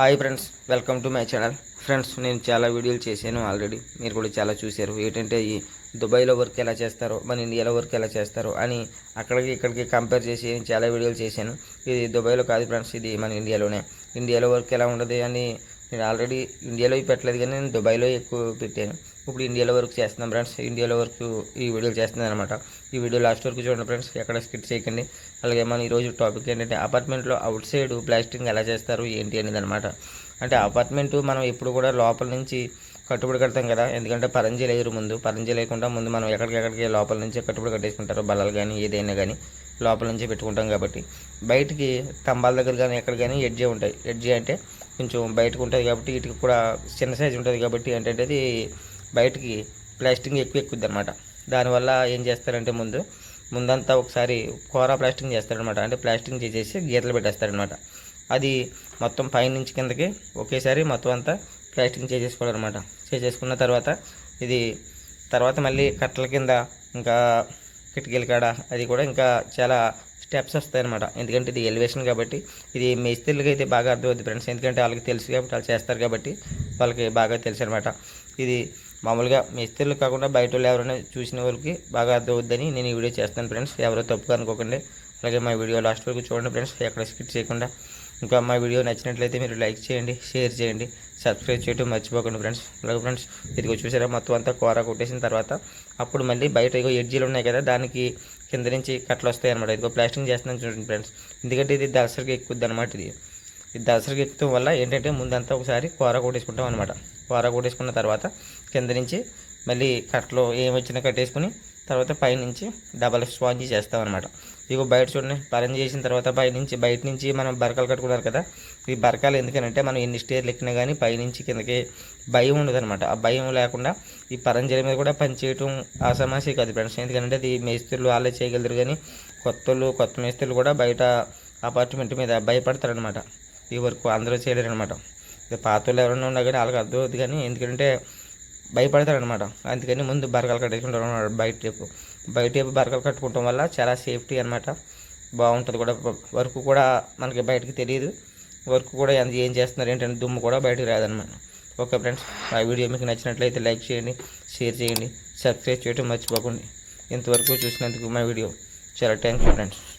Hi friends welcome to my channel. Friends నేను చాలా వీడియోలు చేశాను ఆల్రెడీ. మీరు కూడా చాలా చూశారు. ఏంటంటే ఈ దుబాయ్లో వర్క్ ఎలా చేస్తారో మన ఇండియాలో వర్క్ ఎలా చేస్తారో అని అక్కడికి ఇక్కడికి కంపేర్ చేసి నేను చాలా వీడియోలు చేశాను. ఇది దుబాయ్లో కాదు ఫ్రెండ్స్ ఇది మన ఇండియాలోనే. ఇండియాలో వర్క్ ఎలా ఉండదు అని నేను ఆల్రెడీ ఇండియాలో పెట్టలేదు కానీ నేను దుబాయ్లో ఎక్కువ పెట్టాను. ఇప్పుడు ఇండియాలో వర్క్ చేస్తున్నాను ఫ్రెండ్స్. ఇండియాలో వర్క్ ఈ వీడియోలు చేస్తున్నాను అనమాట ఈ వీడియో లాస్ట్ వరకు చూడండి ఫ్రెండ్స్. ఎక్కడ స్కిట్ చేయకండి. అలాగే మన ఈరోజు టాపిక్ ఏంటంటే అపార్ట్మెంట్లో అవుట్ సైడ్ ప్లాస్టింగ్ ఎలా చేస్తారు ఏంటి అనేది అనమాట అంటే అపార్ట్మెంట్ మనం ఎప్పుడు కూడా లోపల నుంచి కట్టుబడి కడతాం కదా. ఎందుకంటే పరంజీ లేరు ముందు. పరంజీ లేకుండా ముందు మనం ఎక్కడికెక్కడికి లోపల నుంచి కట్టుబడి కట్టేసుకుంటారు. బల్లలు కానీ ఏదైనా కానీ లోపల నుంచి పెట్టుకుంటాం కాబట్టి. బయటికి స్తంభాల దగ్గర కానీ ఎక్కడ కానీ ఎడ్జే ఉంటాయి. ఎడ్జే అంటే కొంచెం బయటకు ఉంటుంది కాబట్టి వీటికి కూడా చిన్న సైజు ఉంటుంది కాబట్టి ఏంటంటే అది బయటికి ప్లాస్టింగ్ ఎక్కువ ఎక్కుద్ది అనమాట దానివల్ల ఏం చేస్తారంటే ముందు ముందంతా ఒకసారి కూర ప్లాస్టింగ్ చేస్తారనమాట అంటే ప్లాస్టింగ్ చేసేసి గీతలు పెట్టేస్తారనమాట అది మొత్తం పైనుంచి కిందకి ఒకేసారి మొత్తం అంతా ప్లాస్టింగ్ చేసేసుకోవాలన్నమాట. చేసేసుకున్న తర్వాత ఇది తర్వాత మళ్ళీ కట్టల కింద ఇంకా కిటికీల కాడ. అది కూడా ఇంకా చాలా స్టెప్స్ వస్తాయి అనమాట ఎందుకంటే ఇది ఎలివేషన్ కాబట్టి ఇది మేస్త్రీలకి అయితే బాగా అర్థమవుతుంది ఫ్రెండ్స్ ఎందుకంటే వాళ్ళకి తెలుసు కాబట్టి వాళ్ళు చేస్తారు కాబట్టి వాళ్ళకి బాగా తెలుసు అనమాట ఇది మామూలుగా మేస్త్రీలు కాకుండా బయట వాళ్ళు ఎవరైనా చూసిన వాళ్ళకి బాగా అర్థమవుద్దని నేను ఈ వీడియో చేస్తాను ఫ్రెండ్స్ ఎవరో తప్పుగా అనుకోకండి. అలాగే మా వీడియో లాస్ట్ వరకు చూడండి ఫ్రెండ్స్ ఎక్కడ స్కిప్ చేయకుండా. ఇంకా మా వీడియో నచ్చినట్లయితే మీరు లైక్ చేయండి షేర్ చేయండి సబ్స్క్రైబ్ చేయడం మర్చిపోకండి ఫ్రెండ్స్. అలాగే ఫ్రెండ్స్ ఇదిగో చూసారా మొత్తం అంతా కూర కొట్టేసిన తర్వాత అప్పుడు మళ్ళీ బయట ఇగో ఎడ్జీలు ఉన్నాయి కదా దానికి కింద నుంచి కట్టలు వస్తాయి అనమాట ఇదిగో ప్లాస్టింగ్ చేస్తున్నాను చూడండి ఫ్రెండ్స్. ఎందుకంటే ఇది దసరాకి ఎక్కుద్ది అనమాట ఇది. ఇది దసరాకి ఎక్కువ వల్ల ఏంటంటే ముందంతా ఒకసారి కూర కొట్టేసుకుంటాం అనమాట కూర కొట్టేసుకున్న తర్వాత కింద నుంచి మళ్ళీ కట్టలు ఏమొచ్చినా వచ్చినా కట్టేసుకుని తర్వాత పైనుంచి డబల్ స్పాంజీ చేస్తాం అనమాట ఇగో బయట చూడండి పరం చేసిన తర్వాత పైనుంచి బయట నుంచి మనం బరకలు కట్టుకున్నారు కదా ఈ బరకాలు ఎందుకనంటే మనం ఎన్ని స్టేర్లు ఎక్కినా కానీ పైనుంచి కిందకి భయం ఉండదు అనమాట ఆ భయం లేకుండా ఈ పరంజలి మీద కూడా పని చేయటం ఆ సమస్య కాదు ఫ్రెండ్స్. ఎందుకంటే అది మేస్త్రులు వాళ్ళే చేయగలరు కానీ కొత్త కొత్త మేస్త్రులు కూడా బయట అపార్ట్మెంట్ మీద భయపడతారనమాట ఈ వరకు అందరూ చేయలేరు అనమాట పాత వాళ్ళు ఎవరైనా ఉన్నా కానీ వాళ్ళకి అర్థం అవుతుంది కానీ ఎందుకంటే భయపడతారనమాట అందుకని ముందు బరకలు కట్టేసుకుంటారు అనమాట బయట టేపు బయట టేపు బరకలు కట్టుకోవటం వల్ల చాలా సేఫ్టీ అనమాట బాగుంటుంది కూడా. వర్క్ కూడా మనకి బయటకు తెలియదు. వర్క్ కూడా ఎంత ఏం చేస్తున్నారు ఏంటంటే దుమ్ము కూడా బయటకు రాదనమాట ఓకే ఫ్రెండ్స్ ఆ వీడియో మీకు నచ్చినట్లయితే లైక్ చేయండి షేర్ చేయండి సబ్స్క్రైబ్ చేయడం మర్చిపోకండి. ఇంతవరకు చూసినందుకు మా వీడియో చాలా థ్యాంక్ యూ ఫ్రెండ్స్.